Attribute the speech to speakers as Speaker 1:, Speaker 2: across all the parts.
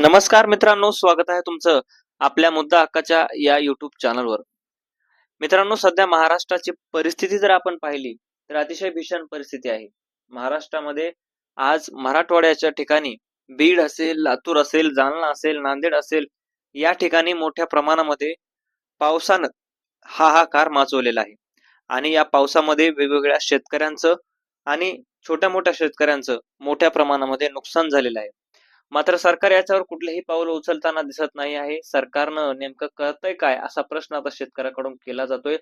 Speaker 1: नमस्कार मित्रांनो स्वागत आहे तुमचं आपल्या मुद्दा हक्काच्या या युट्यूब चॅनलवर मित्रांनो सध्या महाराष्ट्राची परिस्थिती जर आपण पाहिली तर अतिशय भीषण परिस्थिती आहे. महाराष्ट्रामध्ये आज मराठवाड्याच्या ठिकाणी बीड असेल लातूर असेल जालना असेल नांदेड असेल या ठिकाणी मोठ्या प्रमाणामध्ये पावसानं हाहाकार माजवलेला आहे. आणि या पावसामध्ये वेगवेगळ्या शेतकऱ्यांचं आणि छोट्या मोठ्या शेतकऱ्यांचं मोठ्या प्रमाणामध्ये नुकसान झालेलं आहे. मात्र सरकार याच्यावर कुठलेही पाऊल उचलताना दिसत नाही आहे. सरकारनं नेमकं करतंय काय असा प्रश्न आता शेतकऱ्याकडून केला जातोय.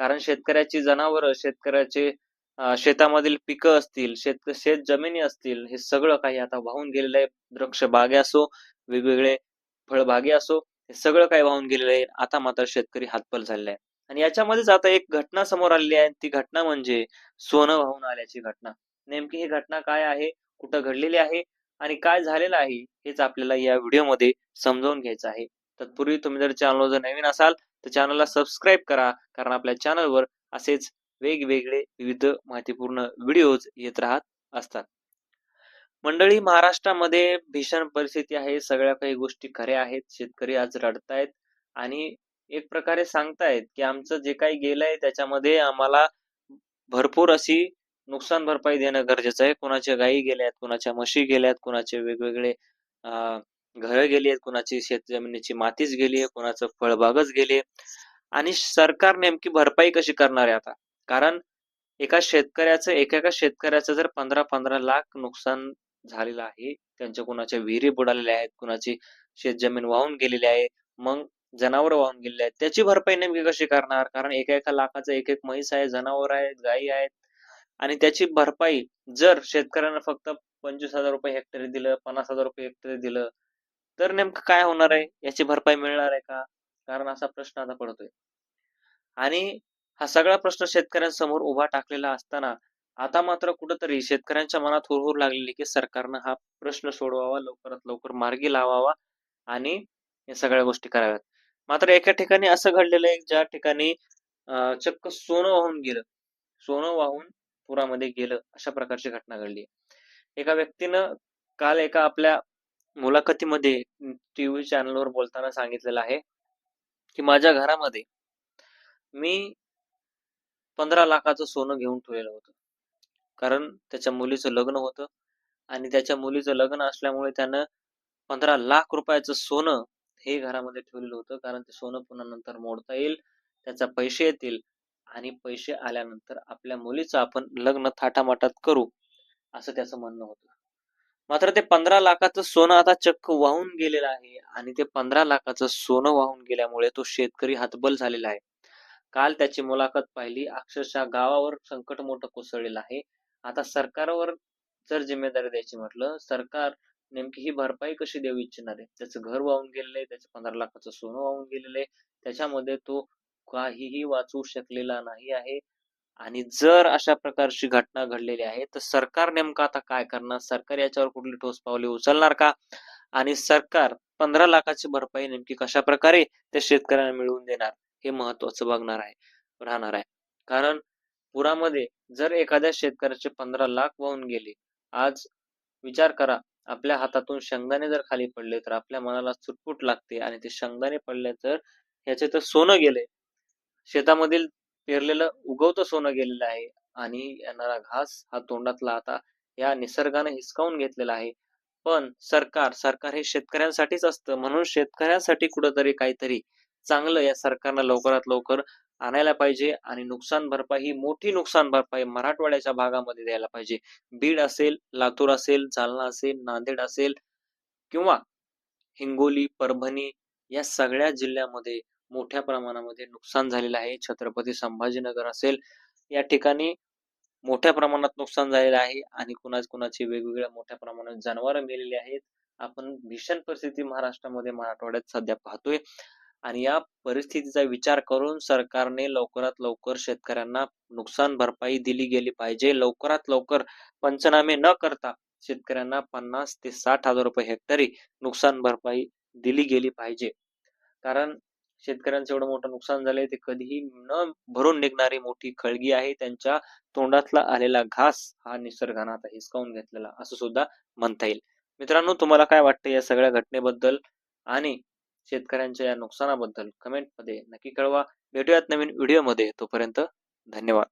Speaker 1: कारण शेतकऱ्याची जनावरं शेतकऱ्याचे शेतामधील पिकं असतील शेत शेत जमिनी असतील हे सगळं काही आता वाहून गेलेलं आहे. वृक्ष बागे असो वेगवेगळे फळबागे असो हे सगळं काही वाहून गेलेलं आहे. आता मात्र शेतकरी हातपल झालेला आहे. आणि याच्यामध्येच आता एक घटना समोर आलेली आहे. ती घटना म्हणजे सोनं वाहून आल्याची घटना. नेमकी ही घटना काय आहे? कुठं घडलेली आहे? आणि काय झालेलं आहे हेच आपल्याला या व्हिडिओमध्ये समजावून घ्यायचं आहे. तत्पूर्वी तुम्ही जर चॅनल जर नवीन असाल तर चॅनलला सबस्क्राईब करा कारण आपल्या चॅनलवर असेच वेगवेगळे विविध माहितीपूर्ण व्हिडिओज येत राहत असतात. मंडळी महाराष्ट्रामध्ये भीषण परिस्थिती आहे सगळ्या काही गोष्टी खऱ्या आहेत शेतकरी आज रडतायत आणि एक प्रकारे सांगतायत की आमचं जे काही गेलंय त्याच्यामध्ये आम्हाला भरपूर अशी नुकसान भरपाई देणं गरजेचं आहे. कोणाच्या गायी गेल्यात कोणाच्या म्हशी गेल्यात कोणाचे वेगवेगळे घरं गेली आहेत कोणाची शेत जमिनीची मातीच गेली आहे कोणाचं फळबागच गेली आणि सरकार नेमकी भरपाई कशी करणार आहे आता? कारण एका शेतकऱ्याचं एकेका शेतकऱ्याचं जर पंधरा पंधरा लाख नुकसान झालेलं आहे त्यांच्या कोणाच्या विहिरी बुडालेल्या आहेत कोणाची शेतजमीन वाहून गेलेली आहे मग जनावर वाहून गेलेली आहेत त्याची भरपाई नेमकी कशी करणार? कारण एका एका लाखाचं एक एक म्हैस आहे जनावर आहेत गायी आहेत आणि त्याची भरपाई जर शेतकऱ्यांना फक्त पंचवीस हजार रुपये हेक्टरी दिलं पन्नास हजार रुपये हेक्टरी दिलं तर नेमकं काय होणार आहे? याची भरपाई मिळणार आहे का? कारण असा प्रश्न आता पडतोय. आणि हा सगळा प्रश्न शेतकऱ्यांसमोर उभा टाकलेला असताना आता मात्र कुठंतरी शेतकऱ्यांच्या मनात हुरहुर लागलेली की सरकारनं हा प्रश्न सोडवावा लवकरात लवकर मार्गी लावावा आणि या सगळ्या गोष्टी कराव्यात. मात्र एका ठिकाणी असं घडलेलं आहे ज्या ठिकाणी चक्क सोनं वाहून गेलं. सोनं वाहून पुरामध्ये गेलं अशा प्रकारची घटना घडली. एका व्यक्तीनं काल एका आपल्या मुलाखतीमध्ये टीव्ही चॅनलवर बोलताना सांगितलेलं आहे की माझ्या घरामध्ये मी पंधरा लाखाचं सोनं घेऊन ठेवलेलं होतं. कारण त्याच्या मुलीचं लग्न होतं आणि त्याच्या मुलीचं लग्न असल्यामुळे त्यानं पंधरा लाख रुपयाचं सोनं हे घरामध्ये ठेवलेलं होतं. कारण ते सोनं पुन्हा नंतर मोडता येईल त्याचा पैसे येतील आणि पैसे आल्यानंतर आपल्या मुलीचं आपण लग्न थाटामाटात करू असं त्याचं म्हणणं होतं. मात्र ते पंधरा लाखाचं सोनं आता चक्क वाहून गेलेलं आहे आणि ते पंधरा लाखाचं सोनं वाहून गेल्यामुळे तो शेतकरी हतबल झालेला आहे. काल त्याची मुलाखत पाहिली अक्षरशः गावावर संकट मोठं कोसळलेलं आहे. आता सरकारवर जर जिम्मेदारी द्यायची म्हटलं सरकार नेमकी ही भरपाई कशी देऊ इच्छिणार आहे? त्याचं घर वाहून गेलेलं आहे त्याचं पंधरा लाखाचं सोनं वाहून गेलेलं आहे. त्याच्यामध्ये तो काहीही वाचू शकलेला नाही आहे. आणि जर अशा प्रकारची घटना घडलेली आहे तर सरकार नेमकं आता काय करणार? सरकार याच्यावर कुठली ठोस पावले उचलणार का? आणि सरकार पंधरा लाखाची भरपाई नेमकी कशा प्रकारे त्या शेतकऱ्यांना मिळवून देणार हे महत्वाचं बघणार आहे राहणार आहे. कारण पुरामध्ये जर एखाद्या शेतकऱ्याचे पंधरा लाख वाहून गेले आज विचार करा आपल्या हातातून शेंगदाणे जर खाली पडले तर आपल्या मनाला चुटपुट लागते आणि ते शेंगदाणे पडले तर ह्याचे तर सोनं गेले. शेतामधील पेरलेलं उगवतं सोनं गेलेलं आहे आणि येणारा घास हा तोंडातला आता या निसर्गाने हिसकावून घेतलेला आहे. पण सरकार सरकार हे शेतकऱ्यांसाठीच असतं. म्हणून शेतकऱ्यांसाठी कुठंतरी काहीतरी चांगलं या सरकारनं लवकरात लवकर आणायला पाहिजे आणि नुकसान भरपाई ही मोठी नुकसान भरपाई मराठवाड्याच्या भागामध्ये द्यायला पाहिजे. बीड असेल लातूर असेल जालना असेल नांदेड असेल किंवा हिंगोली परभणी या सगळ्या जिल्ह्यामध्ये मोठ्या प्रमाणामध्ये नुकसान झालेलं आहे. छत्रपती संभाजीनगर असेल या ठिकाणी मोठ्या प्रमाणात नुकसान झालेलं आहे आणि कुणाच कुणाची वेगवेगळ्या मोठ्या प्रमाणात जनावरं मेलेली आहेत. आपण भीषण परिस्थिती महाराष्ट्रामध्ये मराठवाड्यात सध्या पाहतोय. आणि या परिस्थितीचा विचार करून सरकारने लवकरात लवकर शेतकऱ्यांना नुकसान भरपाई दिली गेली पाहिजे. लवकरात लवकर पंचनामे न करता शेतकऱ्यांना पन्नास ते साठ हजार रुपये हेक्टरी नुकसान भरपाई दिली गेली पाहिजे. कारण शेतकऱ्यांचं एवढं मोठं नुकसान झालंय ते कधीही न भरून निघणारी मोठी खळगी आहे त्यांच्या तोंडातला आलेला घास हा निसर्गानं आता हिसकावून घेतलेला असं सुद्धा म्हणता येईल. मित्रांनो तुम्हाला काय वाटतं या सगळ्या घटनेबद्दल आणि शेतकऱ्यांच्या या नुकसानाबद्दल कमेंटमध्ये नक्की कळवा. भेटूयात नवीन व्हिडिओमध्ये. तोपर्यंत धन्यवाद.